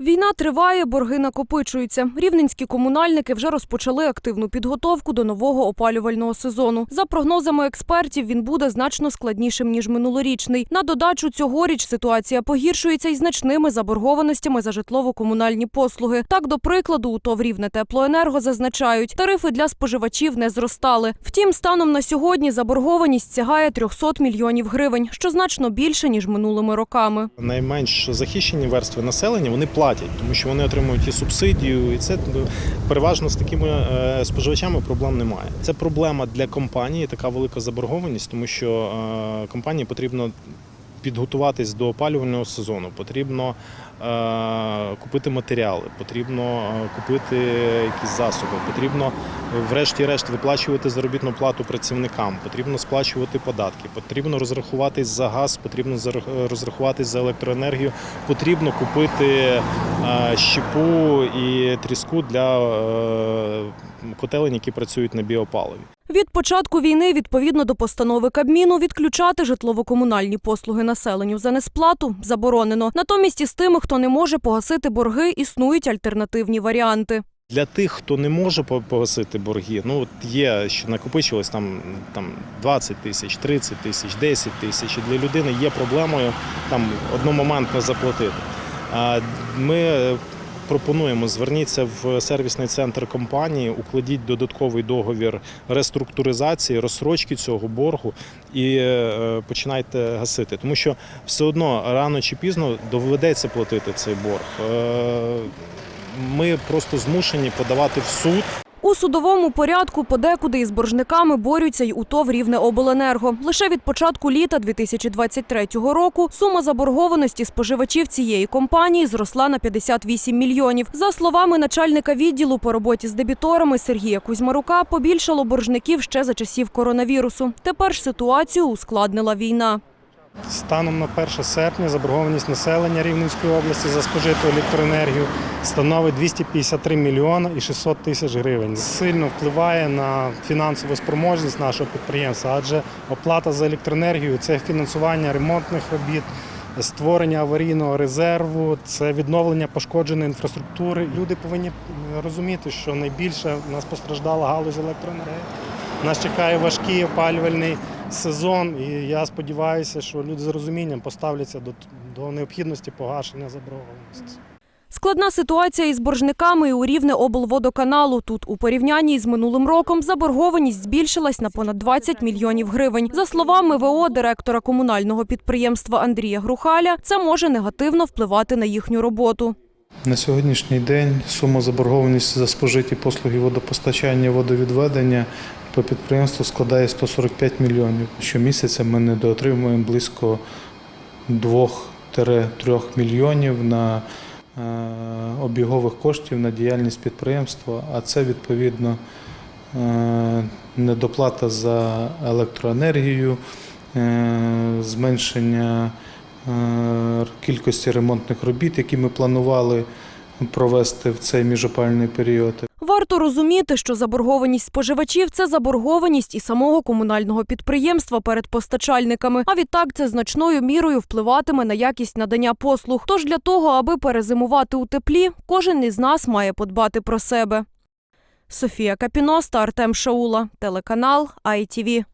Війна триває, борги накопичуються. Рівненські комунальники вже розпочали активну підготовку до нового опалювального сезону. За прогнозами експертів, він буде значно складнішим ніж минулорічний. На додачу цьогоріч ситуація погіршується із значними заборгованостями за житлово-комунальні послуги. Так, до прикладу, у ТОВ «Рівне теплоенерго зазначають, тарифи для споживачів не зростали. Втім, станом на сьогодні заборгованість сягає 300 мільйонів гривень, що значно більше ніж минулими роками. Найменш захищені верстви населення вони платять, тому що вони отримують і субсидію, і це ну, переважно з такими е, споживачами проблем немає. Це проблема для компанії, така велика заборгованість, тому що е, компанії потрібно. Підготуватись до опалювального сезону, потрібно е, купити матеріали, потрібно е, купити якісь засоби, потрібно врешті-решт виплачувати заробітну плату працівникам, потрібно сплачувати податки, потрібно розрахуватись за газ, потрібно розрахуватись за електроенергію, потрібно купити е, щепу і тріску для котелень, які працюють на біопаливі. Від початку війни, відповідно до постанови Кабміну, відключати житлово-комунальні послуги населенню за несплату заборонено. Натомість із тими, хто не може погасити борги, існують альтернативні варіанти. Для тих, хто не може по- погасити борги, ну от є, що накопичилось там, там 20 тисяч, 30 тисяч, 10 тисяч. Для людини є проблемою там одномоментно заплатити. А Ми пропонуємо зверніться в сервісний центр компанії, укладіть додатковий договір реструктуризації, розсрочки цього боргу і е, починайте гасити. Тому що все одно рано чи пізно доведеться платити цей борг. Е, Ми просто змушені подавати в суд. У судовому порядку подекуди із боржниками борються й у ТОВ «Рівне обленерго». Лише від початку літа 2023 року сума заборгованості споживачів цієї компанії зросла на 58 мільйонів. За словами начальника відділу по роботі з дебіторами Сергія Кузьмарука, побільшало боржників ще за часів коронавірусу. Тепер ж ситуацію ускладнила війна. Станом на 1 серпня заборгованість населення Рівненської області за спожиту електроенергію становить 253 мільйони і 600 тисяч гривень. Сильно впливає на фінансову спроможність нашого підприємства, адже оплата за електроенергію це фінансування ремонтних робіт, створення аварійного резерву, це відновлення пошкодженої інфраструктури. Люди повинні розуміти, що найбільше нас постраждала галузь електроенергії. Нас чекає важкий опалювальний сезон, і я сподіваюся, що люди з розумінням поставляться до, до необхідності погашення заборгованості. Складна ситуація із боржниками і у рівне облводоканалу. Тут у порівнянні з минулим роком заборгованість збільшилась на понад 20 мільйонів гривень. За словами ВО директора комунального підприємства Андрія Грухаля, це може негативно впливати на їхню роботу. На сьогоднішній день сума заборгованості за спожиті послуги водопостачання водовідведення по підприємству складає 145 мільйонів. Щомісяця ми недоотримуємо близько 2-3 мільйонів на е, обігових коштів на діяльність підприємства, а це відповідно е, недоплата за електроенергію, е, зменшення кількості ремонтних робіт, які ми планували провести в цей міжопальний період. Варто розуміти, що заборгованість споживачів це заборгованість і самого комунального підприємства перед постачальниками. А відтак це значною мірою впливатиме на якість надання послуг. Тож для того, аби перезимувати у теплі, кожен із нас має подбати про себе. Софія Капіноста, Артем Шаула, телеканал ITV.